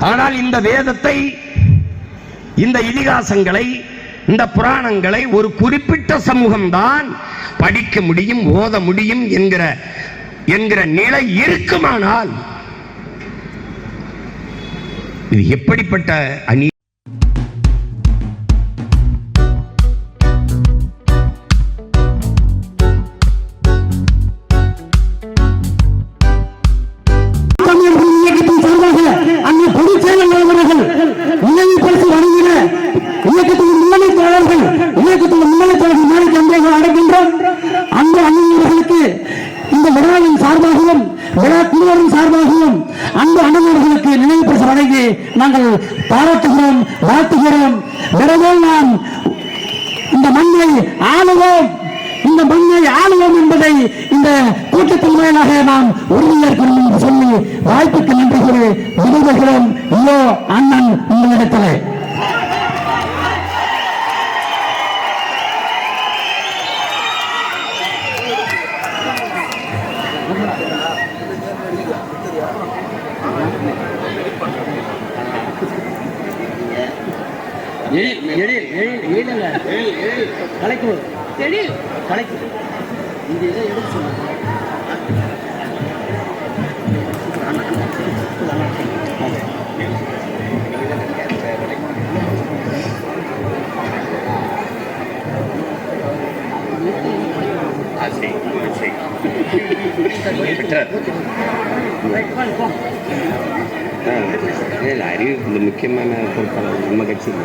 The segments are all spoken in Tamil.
ஆனால் இந்த வேதத்தை இந்த இதிகாசங்களை இந்த புராணங்களை ஒரு குறிப்பிட்ட சமூகம்தான் படிக்க முடியும் ஓத முடியும் என்கிற என்கிற நிலை இருக்குமானால் இது எப்படிப்பட்ட அநீ நாங்கள் பாராட்டுகிறோம் வாழ்த்துகிறோம். விரைவில் நாம் இந்த மண்ணை ஆளுவோம். இந்த மண்ணை ஆளுவோம் என்பதை இந்த கூட்டத்தின் வாயிலாக நாம் உறுதியேற்கிறோம் என்று சொல்லி வாய்ப்புக்கு நன்றி கூறி விடுதலைகிறோம் ஐயோ அண்ணன் இல்லை அறிவு இந்த முக்கியமான பொறுப்பாளர் நம்ம கட்சியில்.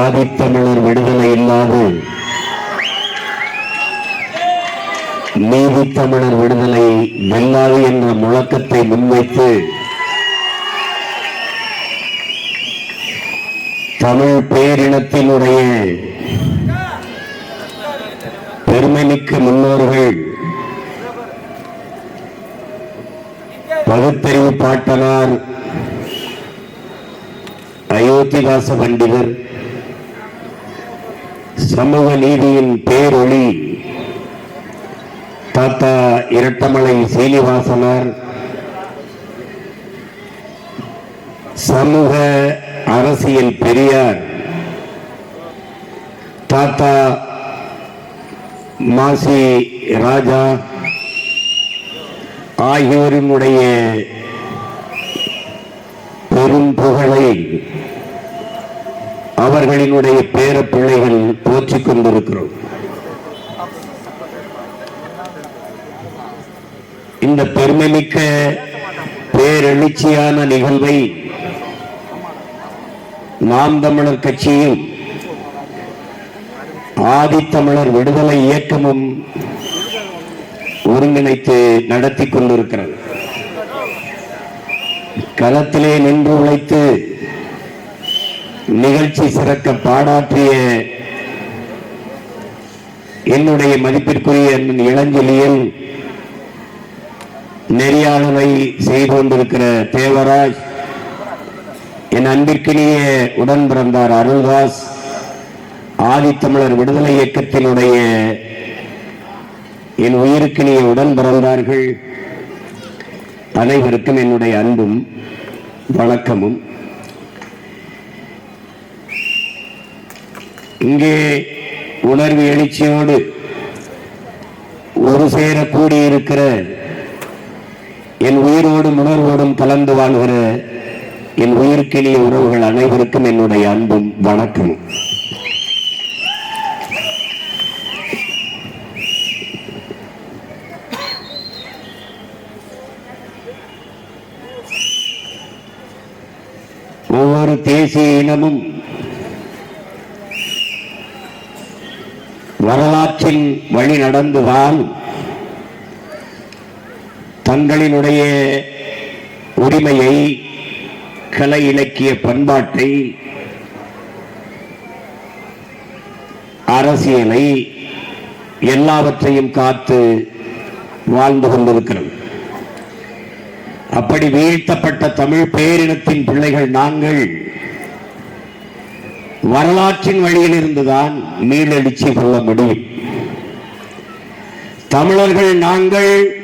ஆதித்தமிழர் விடுதலை இல்லாது நீதித்தமிழர் விடுதலை வெல்லாது என்ற முழக்கத்தை முன்வைத்து தமிழ் பேரினத்தினுடைய பெருமைமிக்க முன்னோர்கள் பகுத்தறிவு பாட்டனார் அயோத்திதாச பண்டிதர் சமூக நீதியின் பேரொளி. தாத்தா இரட்டமலை சீனிவாசனார் சமூக அரசியல் பெரியார் தாத்தா மாசி ராஜா ஆகியோரினுடைய பெரும் புகழை அவர்களினுடைய பேர பிள்ளைகள் போற்றிக் கொண்டிருக்கிறோம். இந்த பெருமைமிக்க பேரெழுச்சியான நிகழ்வை நாம் தமிழர் கட்சியும் ஆதித்தமிழர் விடுதலை இயக்கமும் ஒருங்கிணைத்து நடத்தி கொண்டிருக்கிறது. களத்திலே நின்று உழைத்து நிகழ்ச்சி சிறக்க பாடாற்றிய என்னுடைய மதிப்பிற்குரிய அண்ணன் நெறியாளரை செய்து கொண்டிருக்கிற தேவராஜ் என் அன்பிற்கினிய உடன் பிறந்தார் அருள்தாஸ் ஆதித்தமிழர் விடுதலை இயக்கத்தினுடைய என் உயிருக்கினிய உடன் பிறந்தார்கள். அனைவருக்கும் என்னுடைய அன்பும் வணக்கமும். இங்கே உணர்வு எழுச்சியோடு ஒரு சேர கூடியிருக்கிற என் உயிரோடும் உணர்வோடும் கலந்து வாழ்கிற என் உயிர்க்கினிய உறவுகள் அனைவருக்கும் என்னுடைய அன்பும் வணக்கம். ஒவ்வொரு தேசிய இனமும் வரலாற்றின் வழி நடந்துதான் தங்களினுடைய உரிமையை கலை இலக்கிய பண்பாட்டை அரசியலை எல்லாவற்றையும் காத்து வாழ்ந்து கொண்டிருக்கிறது அப்படி வீழ்த்தப்பட்ட தமிழ் பேரினத்தின் பிள்ளைகள் நாங்கள் வரலாற்றின் வழியில் இருந்துதான் மீனடிச்சு கொள்ள முடியும். தமிழர்கள் நாங்கள்